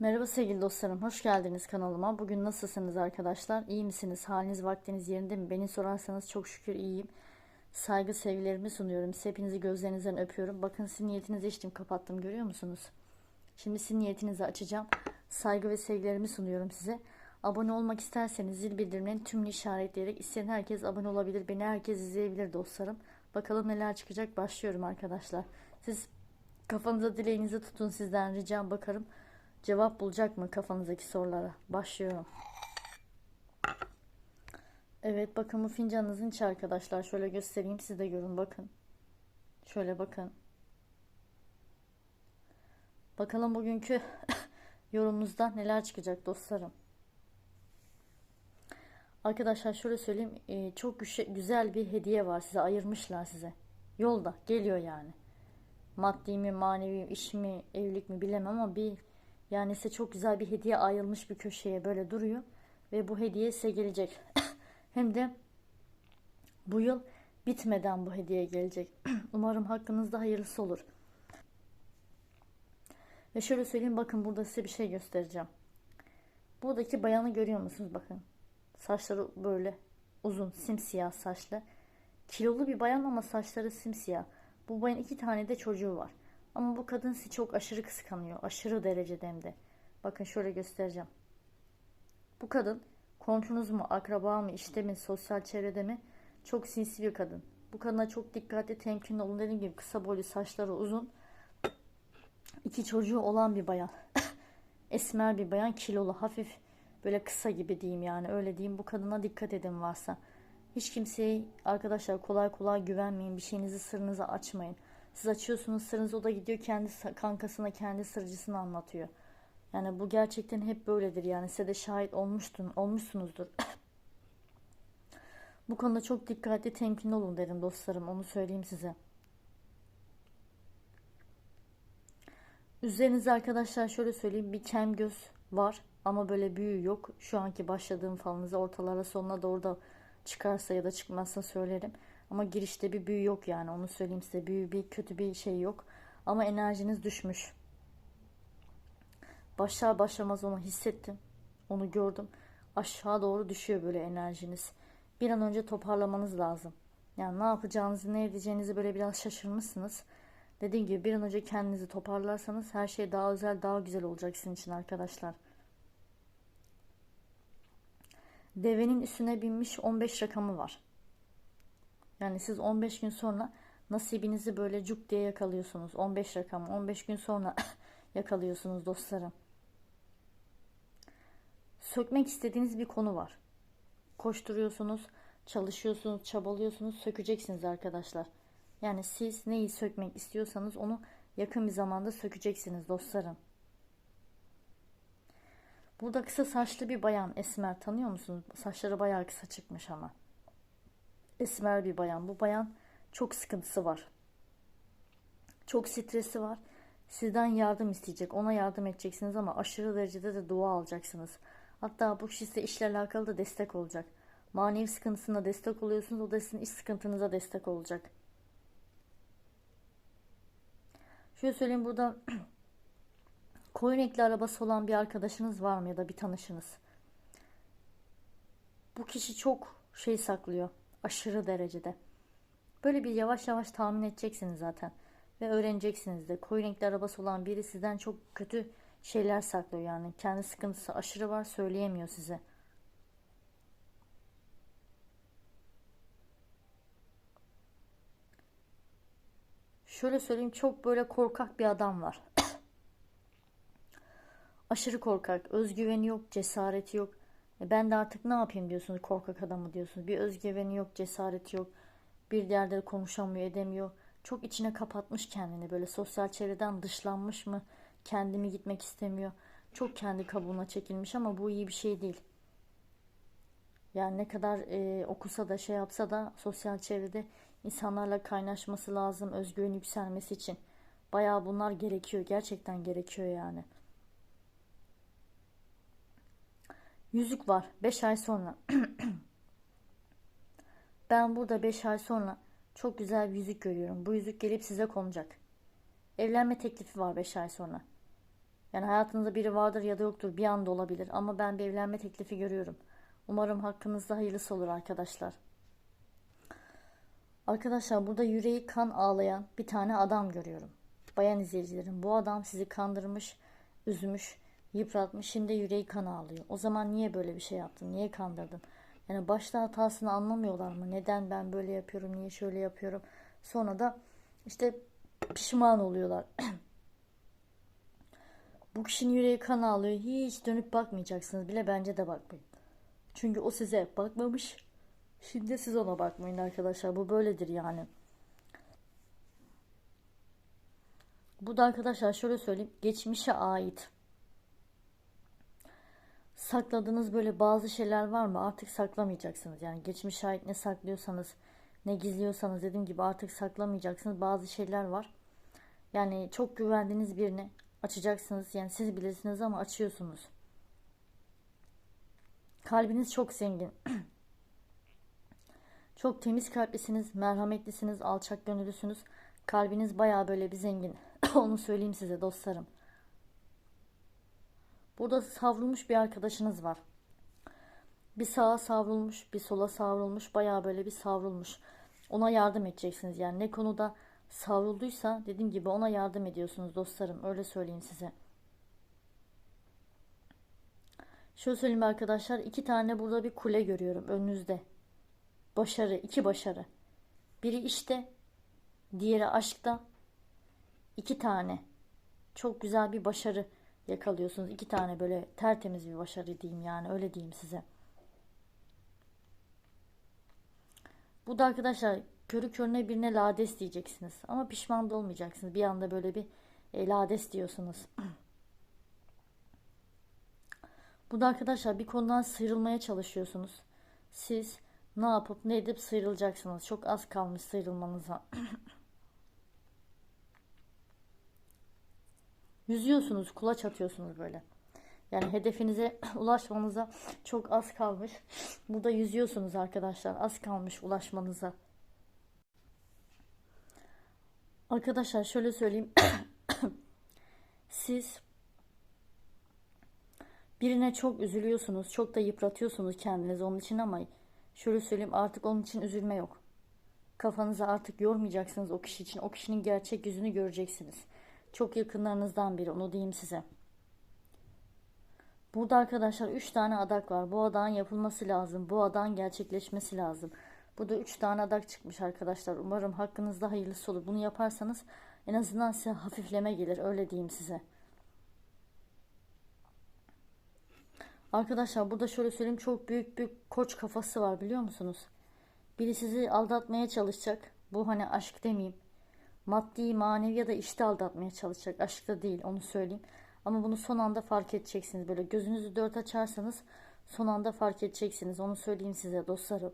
Merhaba sevgili dostlarım, hoş geldiniz kanalıma. Bugün nasılsınız arkadaşlar? İyi misiniz? Haliniz, vaktiniz yerinde mi? Beni sorarsanız çok şükür iyiyim. Saygı, sevgilerimi sunuyorum. Size hepinizi gözlerinizden öpüyorum. Bakın sizin niyetinizi içtim, kapattım. Görüyor musunuz? Şimdi sizin niyetinizi açacağım. Saygı ve sevgilerimi sunuyorum size. Abone olmak isterseniz zil bildirimlerini tümünü işaretleyerek isteyen herkes abone olabilir. Beni herkes izleyebilir dostlarım. Bakalım neler çıkacak. Başlıyorum arkadaşlar. Siz kafanıza dileğinizi tutun sizden ricam bakarım. Cevap bulacak mı kafanızdaki sorulara? Başlıyorum. Evet bakın bu fincanınızın içi arkadaşlar. Şöyle göstereyim siz de görün bakın. Şöyle bakın. Bakalım bugünkü yorumunuzda neler çıkacak dostlarım. Arkadaşlar şöyle söyleyeyim. e, Çok güzel bir hediye var size. Ayırmışlar size. Yolda geliyor yani. Maddi mi, manevi mi, iş mi, evlilik mi bilemem ama bir yani size çok güzel bir hediye ayrılmış bir köşeye böyle duruyor. Ve bu hediye size gelecek. Hem de bu yıl bitmeden bu hediye gelecek. Umarım hakkınızda hayırlısı olur. Ve şöyle söyleyeyim bakın burada size bir şey göstereceğim. Buradaki bayanı görüyor musunuz bakın. Saçları böyle uzun simsiyah saçlı. Kilolu bir bayan ama saçları simsiyah. Bu bayan iki tane de çocuğu var. Ama bu kadın sizi çok aşırı kıskanıyor. Aşırı derecede hem de. Bakın şöyle göstereceğim. Bu kadın komşunuz mu, akraba mı, işte mi, sosyal çevrede mi? Çok sinsi bir kadın. Bu kadına çok dikkatli, temkinli olun. Dediğim gibi kısa boylu, saçları uzun. iki çocuğu olan bir bayan. Esmer bir bayan, kilolu, hafif böyle kısa gibi diyeyim yani öyle diyeyim. Bu kadına dikkat edin varsa. Hiç kimseye arkadaşlar kolay kolay güvenmeyin. Bir şeyinizi sırrınızı açmayın. Siz açıyorsunuz sırrınız o da gidiyor kendi kankasına kendi sırcısını anlatıyor. Yani bu gerçekten hep böyledir yani size de şahit olmuştun, olmuşsunuzdur. bu konuda çok dikkatli temkinli olun derim dostlarım onu söyleyeyim size. Üzerinizde arkadaşlar şöyle söyleyeyim bir kem göz var ama böyle büyü yok. Şu anki başladığım falınıza ortalara sonuna doğru da çıkarsa ya da çıkmazsa söylerim. Ama girişte bir büyü yok yani onu söyleyeyim size. Büyü bir kötü bir şey yok. Ama enerjiniz düşmüş. Başlar başlamaz onu hissettim. Onu gördüm. Aşağı doğru düşüyor böyle enerjiniz. Bir an önce toparlamanız lazım. Yani ne yapacağınızı ne edeceğinizi böyle biraz şaşırmışsınız. Dediğim gibi bir an önce kendinizi toparlarsanız her şey daha özel daha güzel olacak sizin için arkadaşlar. Devenin üstüne binmiş 15 rakamı var. Yani siz 15 gün sonra nasibinizi böyle cuk diye yakalıyorsunuz. 15 rakam 15 gün sonra yakalıyorsunuz dostlarım. Sökmek istediğiniz bir konu var. Koşturuyorsunuz, çalışıyorsunuz, çabalıyorsunuz, sökeceksiniz arkadaşlar. Yani siz neyi sökmek istiyorsanız onu yakın bir zamanda sökeceksiniz dostlarım. Burada kısa saçlı bir bayan Esmer tanıyor musunuz? Saçları bayağı kısa çıkmış ama esmer bir bayan. Bu bayan çok sıkıntısı var. Çok stresi var. Sizden yardım isteyecek. Ona yardım edeceksiniz ama aşırı derecede de dua alacaksınız. Hatta bu kişi size işle alakalı da destek olacak. Manevi sıkıntısına destek oluyorsunuz. O da sizin iş sıkıntınıza destek olacak. Şöyle söyleyeyim burada koyun ekli arabası olan bir arkadaşınız var mı ya da bir tanışınız? Bu kişi çok şey saklıyor. Aşırı derecede. Böyle bir yavaş yavaş tahmin edeceksiniz zaten. Ve öğreneceksiniz de. Koyu renkli arabası olan biri sizden çok kötü şeyler saklıyor yani. Kendi sıkıntısı aşırı var söyleyemiyor size. Şöyle söyleyeyim çok böyle korkak bir adam var. aşırı korkak. Özgüveni yok, cesareti yok. E ben de artık ne yapayım diyorsunuz korkak adamı diyorsunuz. Bir özgüveni yok, cesareti yok. Bir yerde konuşamıyor, edemiyor. Çok içine kapatmış kendini böyle sosyal çevreden dışlanmış mı? Kendimi gitmek istemiyor. Çok kendi kabuğuna çekilmiş ama bu iyi bir şey değil. Yani ne kadar e, okusa da şey yapsa da sosyal çevrede insanlarla kaynaşması lazım özgüveni yükselmesi için. Bayağı bunlar gerekiyor. Gerçekten gerekiyor yani. Yüzük var 5 ay sonra. ben burada 5 ay sonra çok güzel bir yüzük görüyorum. Bu yüzük gelip size konacak. Evlenme teklifi var 5 ay sonra. Yani hayatınızda biri vardır ya da yoktur bir anda olabilir ama ben bir evlenme teklifi görüyorum. Umarım hakkınızda hayırlısı olur arkadaşlar. Arkadaşlar burada yüreği kan ağlayan bir tane adam görüyorum. Bayan izleyicilerim bu adam sizi kandırmış, üzmüş, yıpratmış. Şimdi yüreği kan ağlıyor. O zaman niye böyle bir şey yaptın? Niye kandırdın? Yani başta hatasını anlamıyorlar mı? Neden ben böyle yapıyorum? Niye şöyle yapıyorum? Sonra da işte pişman oluyorlar. Bu kişinin yüreği kan ağlıyor. Hiç dönüp bakmayacaksınız bile bence de bakmayın. Çünkü o size bakmamış. Şimdi siz ona bakmayın arkadaşlar. Bu böyledir yani. Bu da arkadaşlar şöyle söyleyeyim. Geçmişe ait. Sakladığınız böyle bazı şeyler var mı? Artık saklamayacaksınız. Yani geçmişe ait ne saklıyorsanız, ne gizliyorsanız dediğim gibi artık saklamayacaksınız. Bazı şeyler var. Yani çok güvendiğiniz birini açacaksınız. Yani siz bilirsiniz ama açıyorsunuz. Kalbiniz çok zengin. çok temiz kalplisiniz, merhametlisiniz, alçak gönüllüsünüz. Kalbiniz bayağı böyle bir zengin. Onu söyleyeyim size dostlarım. Burada savrulmuş bir arkadaşınız var. Bir sağa savrulmuş, bir sola savrulmuş, bayağı böyle bir savrulmuş. Ona yardım edeceksiniz. Yani ne konuda savrulduysa dediğim gibi ona yardım ediyorsunuz dostlarım. Öyle söyleyeyim size. Şöyle söyleyeyim arkadaşlar. iki tane burada bir kule görüyorum önünüzde. Başarı, iki başarı. Biri işte, diğeri aşkta. İki tane. Çok güzel bir başarı yakalıyorsunuz. İki tane böyle tertemiz bir başarı diyeyim yani öyle diyeyim size. Bu da arkadaşlar körü körüne birine lades diyeceksiniz. Ama pişman da olmayacaksınız. Bir anda böyle bir e, lades diyorsunuz. Bu da arkadaşlar bir konudan sıyrılmaya çalışıyorsunuz. Siz ne yapıp ne edip sıyrılacaksınız. Çok az kalmış sıyrılmanıza. Yüzüyorsunuz, kulaç atıyorsunuz böyle. Yani hedefinize ulaşmanıza çok az kalmış. Burada yüzüyorsunuz arkadaşlar. Az kalmış ulaşmanıza. Arkadaşlar şöyle söyleyeyim. Siz birine çok üzülüyorsunuz. Çok da yıpratıyorsunuz kendinizi onun için ama şöyle söyleyeyim artık onun için üzülme yok. Kafanızı artık yormayacaksınız o kişi için. O kişinin gerçek yüzünü göreceksiniz. Çok yakınlarınızdan biri onu diyeyim size. Burada arkadaşlar 3 tane adak var. Bu adağın yapılması lazım. Bu adağın gerçekleşmesi lazım. Burada 3 tane adak çıkmış arkadaşlar. Umarım hakkınızda hayırlısı olur. Bunu yaparsanız en azından size hafifleme gelir. Öyle diyeyim size. Arkadaşlar burada şöyle söyleyeyim. Çok büyük bir koç kafası var biliyor musunuz? Biri sizi aldatmaya çalışacak. Bu hani aşk demeyeyim maddi, manevi ya da işte aldatmaya çalışacak. Aşkta değil onu söyleyeyim. Ama bunu son anda fark edeceksiniz. Böyle gözünüzü dört açarsanız son anda fark edeceksiniz. Onu söyleyeyim size dostlarım.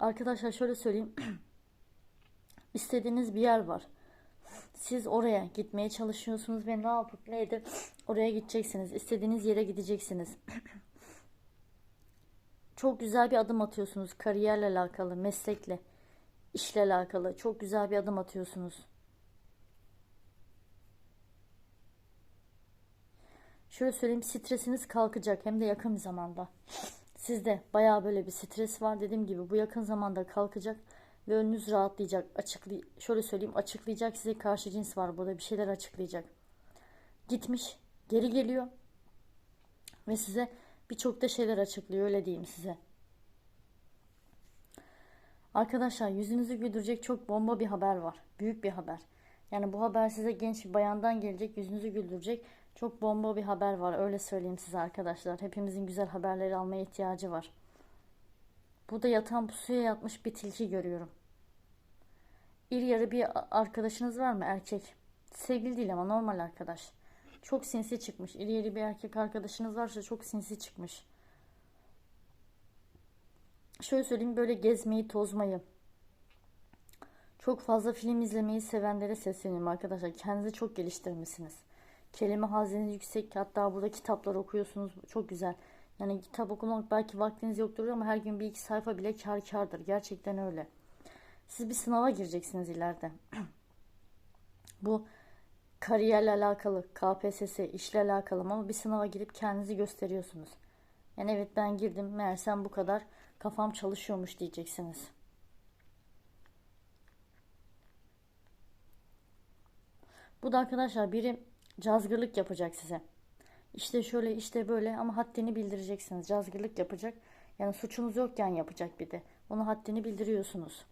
Arkadaşlar şöyle söyleyeyim. İstediğiniz bir yer var. Siz oraya gitmeye çalışıyorsunuz ve ne yapıp ne edip oraya gideceksiniz. İstediğiniz yere gideceksiniz. Çok güzel bir adım atıyorsunuz kariyerle alakalı, meslekle, işle alakalı. Çok güzel bir adım atıyorsunuz. Şöyle söyleyeyim stresiniz kalkacak hem de yakın bir zamanda. Sizde bayağı böyle bir stres var dediğim gibi bu yakın zamanda kalkacak ve önünüz rahatlayacak. Açıklay şöyle söyleyeyim açıklayacak size karşı cins var burada bir şeyler açıklayacak. Gitmiş geri geliyor ve size birçok da şeyler açıklıyor öyle diyeyim size. Arkadaşlar yüzünüzü güldürecek çok bomba bir haber var. Büyük bir haber. Yani bu haber size genç bir bayandan gelecek, yüzünüzü güldürecek çok bomba bir haber var. Öyle söyleyeyim size arkadaşlar. Hepimizin güzel haberleri almaya ihtiyacı var. Burada yatan pusuya yatmış bir tilki görüyorum. İri yarı bir arkadaşınız var mı erkek? Sevgili değil ama normal arkadaş. Çok sinsi çıkmış. İri yarı bir erkek arkadaşınız varsa çok sinsi çıkmış. Şöyle söyleyeyim böyle gezmeyi, tozmayı, çok fazla film izlemeyi sevenlere sesleniyorum arkadaşlar. Kendinizi çok geliştirmişsiniz. Kelime hazineniz yüksek. Hatta burada kitaplar okuyorsunuz. Çok güzel. Yani kitap okumak belki vaktiniz yoktur ama her gün bir iki sayfa bile kar kardır. Gerçekten öyle. Siz bir sınava gireceksiniz ileride. Bu kariyerle alakalı, KPSS, işle alakalı ama bir sınava girip kendinizi gösteriyorsunuz. Yani evet ben girdim meğersem bu kadar kafam çalışıyormuş diyeceksiniz. Bu da arkadaşlar biri cazgırlık yapacak size. İşte şöyle işte böyle ama haddini bildireceksiniz. Cazgırlık yapacak. Yani suçunuz yokken yapacak bir de. Onu haddini bildiriyorsunuz.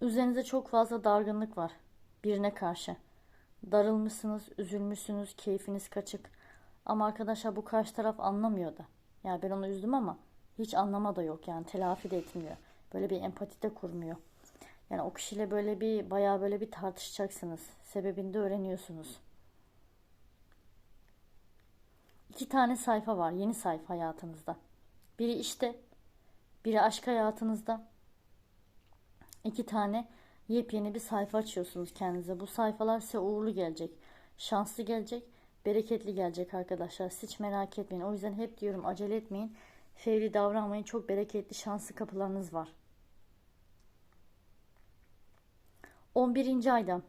Üzerinize çok fazla dargınlık var birine karşı. Darılmışsınız, üzülmüşsünüz, keyfiniz kaçık. Ama arkadaşlar bu karşı taraf anlamıyor da. Yani ben onu üzdüm ama hiç anlama da yok yani telafi de etmiyor. Böyle bir empati de kurmuyor. Yani o kişiyle böyle bir bayağı böyle bir tartışacaksınız. Sebebini de öğreniyorsunuz. İki tane sayfa var. Yeni sayfa hayatınızda. Biri işte, biri aşk hayatınızda. İki tane yepyeni bir sayfa açıyorsunuz kendinize. Bu sayfalar size uğurlu gelecek. Şanslı gelecek. Bereketli gelecek arkadaşlar. Hiç merak etmeyin. O yüzden hep diyorum acele etmeyin. Fevri davranmayın. Çok bereketli, şanslı kapılarınız var. 11. ayda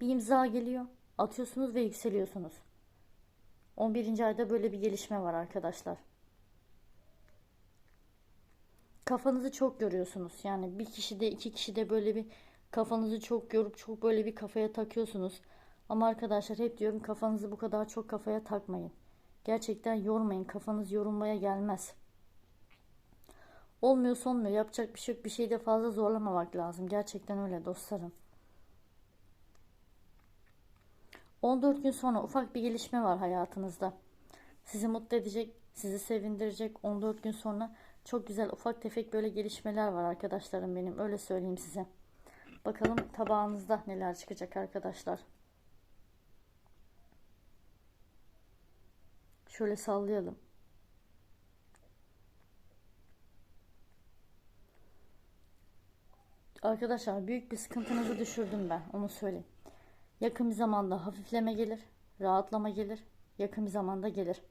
bir imza geliyor. Atıyorsunuz ve yükseliyorsunuz. 11. ayda böyle bir gelişme var arkadaşlar. Kafanızı çok görüyorsunuz. Yani bir kişi de iki kişi de böyle bir kafanızı çok yorup çok böyle bir kafaya takıyorsunuz. Ama arkadaşlar hep diyorum kafanızı bu kadar çok kafaya takmayın. Gerçekten yormayın. Kafanız yorulmaya gelmez. Olmuyor olmuyor. Yapacak bir şey yok. Bir şeyde fazla zorlamamak lazım. Gerçekten öyle dostlarım. 14 gün sonra ufak bir gelişme var hayatınızda. Sizi mutlu edecek, sizi sevindirecek. 14 gün sonra çok güzel ufak tefek böyle gelişmeler var arkadaşlarım benim. Öyle söyleyeyim size. Bakalım tabağınızda neler çıkacak arkadaşlar. Şöyle sallayalım. Arkadaşlar büyük bir sıkıntınızı düşürdüm ben. Onu söyleyeyim. Yakın bir zamanda hafifleme gelir. Rahatlama gelir. Yakın bir zamanda gelir.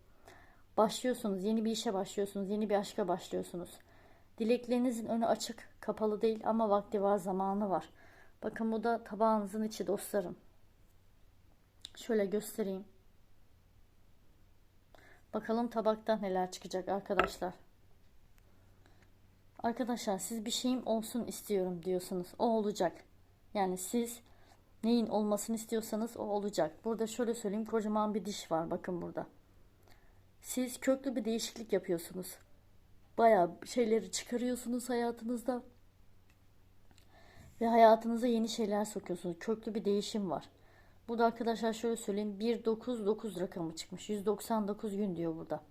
Başlıyorsunuz. Yeni bir işe başlıyorsunuz. Yeni bir aşka başlıyorsunuz. Dileklerinizin önü açık. Kapalı değil ama vakti var. Zamanı var. Bakın bu da tabağınızın içi dostlarım. Şöyle göstereyim. Bakalım tabakta neler çıkacak arkadaşlar. Arkadaşlar siz bir şeyim olsun istiyorum diyorsunuz. O olacak. Yani siz neyin olmasını istiyorsanız o olacak. Burada şöyle söyleyeyim kocaman bir diş var bakın burada. Siz köklü bir değişiklik yapıyorsunuz. Bayağı şeyleri çıkarıyorsunuz hayatınızda. Ve hayatınıza yeni şeyler sokuyorsunuz. Köklü bir değişim var. Burada arkadaşlar şöyle söyleyeyim. 199 rakamı çıkmış. 199 gün diyor burada.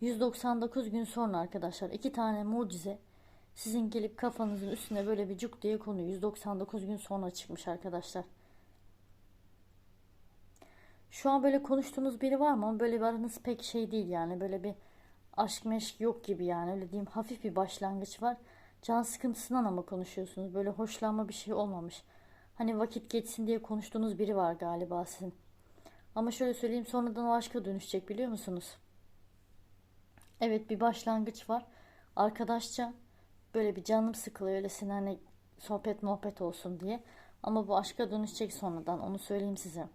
199 gün sonra arkadaşlar iki tane mucize sizin gelip kafanızın üstüne böyle bir cuk diye konu 199 gün sonra çıkmış arkadaşlar. Şu an böyle konuştuğunuz biri var mı? Ama böyle bir aranız pek şey değil yani. Böyle bir aşk meşk yok gibi yani. Öyle diyeyim hafif bir başlangıç var. Can sıkıntısından ama konuşuyorsunuz. Böyle hoşlanma bir şey olmamış. Hani vakit geçsin diye konuştuğunuz biri var galiba sizin. Ama şöyle söyleyeyim sonradan o aşka dönüşecek biliyor musunuz? Evet bir başlangıç var. Arkadaşça böyle bir canım sıkılıyor öylesine hani sohbet muhabbet olsun diye. Ama bu aşka dönüşecek sonradan onu söyleyeyim size.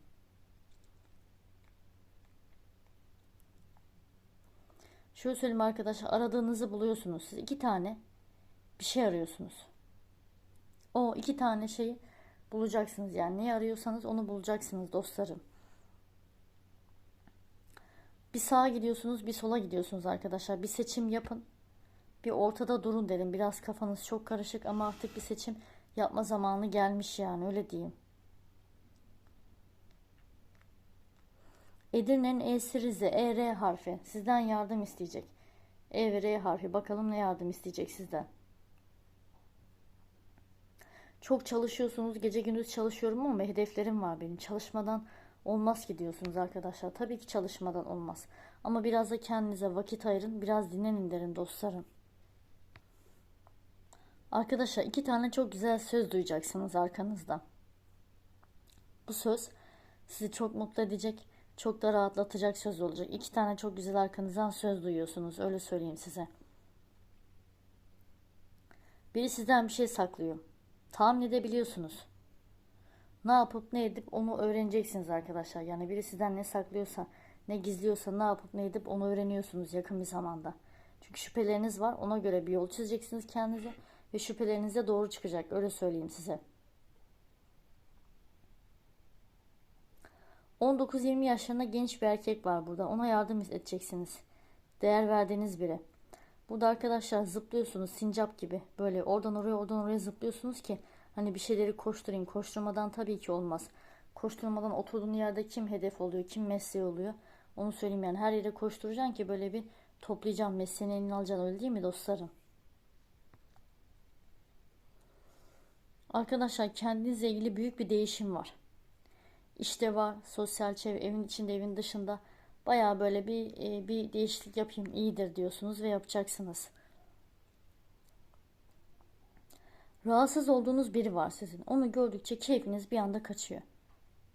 Şöyle söyleyeyim arkadaşlar aradığınızı buluyorsunuz. Siz iki tane bir şey arıyorsunuz. O iki tane şeyi bulacaksınız yani neyi arıyorsanız onu bulacaksınız dostlarım. Bir sağa gidiyorsunuz bir sola gidiyorsunuz arkadaşlar. Bir seçim yapın. Bir ortada durun derim. Biraz kafanız çok karışık ama artık bir seçim yapma zamanı gelmiş yani öyle diyeyim. Edirne'nin E'si Rize, E, R harfi. Sizden yardım isteyecek. E ve R harfi. Bakalım ne yardım isteyecek sizden. Çok çalışıyorsunuz. Gece gündüz çalışıyorum ama hedeflerim var benim. Çalışmadan olmaz ki diyorsunuz arkadaşlar. Tabii ki çalışmadan olmaz. Ama biraz da kendinize vakit ayırın. Biraz dinlenin derim dostlarım. Arkadaşlar iki tane çok güzel söz duyacaksınız arkanızda. Bu söz sizi çok mutlu edecek, çok da rahatlatacak söz olacak. İki tane çok güzel arkanızdan söz duyuyorsunuz. Öyle söyleyeyim size. Biri sizden bir şey saklıyor. Tahmin edebiliyorsunuz. Ne yapıp ne edip onu öğreneceksiniz arkadaşlar. Yani biri sizden ne saklıyorsa, ne gizliyorsa, ne yapıp ne edip onu öğreniyorsunuz yakın bir zamanda. Çünkü şüpheleriniz var. Ona göre bir yol çizeceksiniz kendinize ve şüpheleriniz de doğru çıkacak. Öyle söyleyeyim size. 19-20 yaşlarında genç bir erkek var burada. Ona yardım edeceksiniz. Değer verdiğiniz biri. Burada arkadaşlar zıplıyorsunuz sincap gibi. Böyle oradan oraya oradan oraya zıplıyorsunuz ki hani bir şeyleri koşturayım. Koşturmadan tabii ki olmaz. Koşturmadan oturduğun yerde kim hedef oluyor, kim mesleği oluyor. Onu söyleyeyim yani her yere koşturacaksın ki böyle bir toplayacağım mesleğini eline alacaksın öyle değil mi dostlarım? Arkadaşlar kendinizle ilgili büyük bir değişim var. İşte var, sosyal çevre, evin içinde, evin dışında baya böyle bir e, bir değişiklik yapayım iyidir diyorsunuz ve yapacaksınız. Rahatsız olduğunuz biri var sizin. Onu gördükçe keyfiniz bir anda kaçıyor.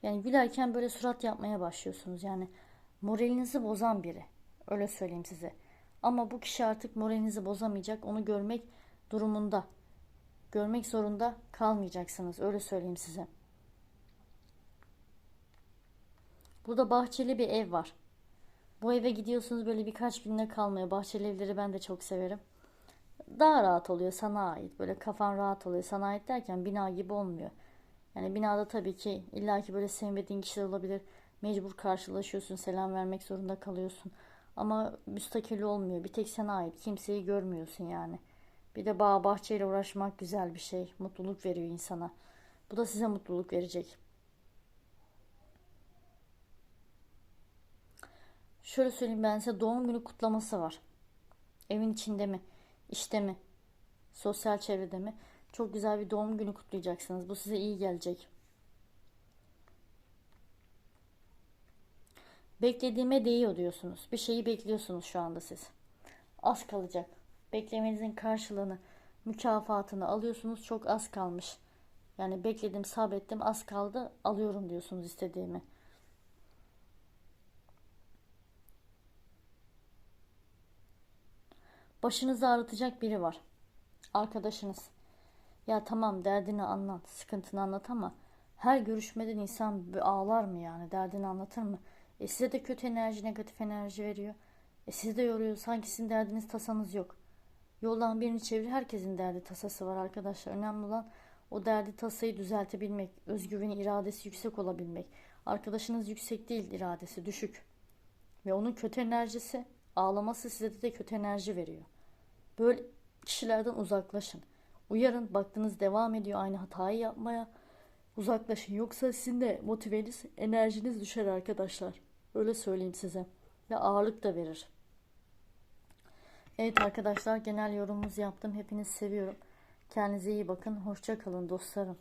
Yani gülerken böyle surat yapmaya başlıyorsunuz. Yani moralinizi bozan biri. Öyle söyleyeyim size. Ama bu kişi artık moralinizi bozamayacak. Onu görmek durumunda. Görmek zorunda kalmayacaksınız. Öyle söyleyeyim size. Burada bahçeli bir ev var. Bu eve gidiyorsunuz böyle birkaç günde kalmaya. Bahçeli evleri ben de çok severim. Daha rahat oluyor sana ait. Böyle kafan rahat oluyor. Sana ait derken bina gibi olmuyor. Yani binada tabii ki illaki böyle sevmediğin kişiler olabilir. Mecbur karşılaşıyorsun. Selam vermek zorunda kalıyorsun. Ama müstakil olmuyor. Bir tek sana ait. Kimseyi görmüyorsun yani. Bir de bağ bahçeyle uğraşmak güzel bir şey. Mutluluk veriyor insana. Bu da size mutluluk verecek. Şöyle söyleyeyim ben size doğum günü kutlaması var. Evin içinde mi? işte mi? Sosyal çevrede mi? Çok güzel bir doğum günü kutlayacaksınız. Bu size iyi gelecek. Beklediğime değiyor diyorsunuz. Bir şeyi bekliyorsunuz şu anda siz. Az kalacak. Beklemenizin karşılığını, mükafatını alıyorsunuz. Çok az kalmış. Yani bekledim, sabrettim, az kaldı, alıyorum diyorsunuz istediğimi. Başınızı ağrıtacak biri var. Arkadaşınız. Ya tamam derdini anlat, sıkıntını anlat ama her görüşmeden insan bir ağlar mı yani? Derdini anlatır mı? E size de kötü enerji, negatif enerji veriyor. E sizi de yoruyor. Sanki sizin derdiniz, tasanız yok. Yoldan birini çevir. Herkesin derdi, tasası var arkadaşlar. Önemli olan o derdi, tasayı düzeltebilmek. Özgüveni, iradesi yüksek olabilmek. Arkadaşınız yüksek değil, iradesi düşük. Ve onun kötü enerjisi, ağlaması size de kötü enerji veriyor. Böyle kişilerden uzaklaşın. Uyarın baktınız devam ediyor aynı hatayı yapmaya. Uzaklaşın yoksa sizin de motiveniz, enerjiniz düşer arkadaşlar. Öyle söyleyeyim size. Ve ağırlık da verir. Evet arkadaşlar genel yorumumuzu yaptım. Hepinizi seviyorum. Kendinize iyi bakın. Hoşça kalın dostlarım.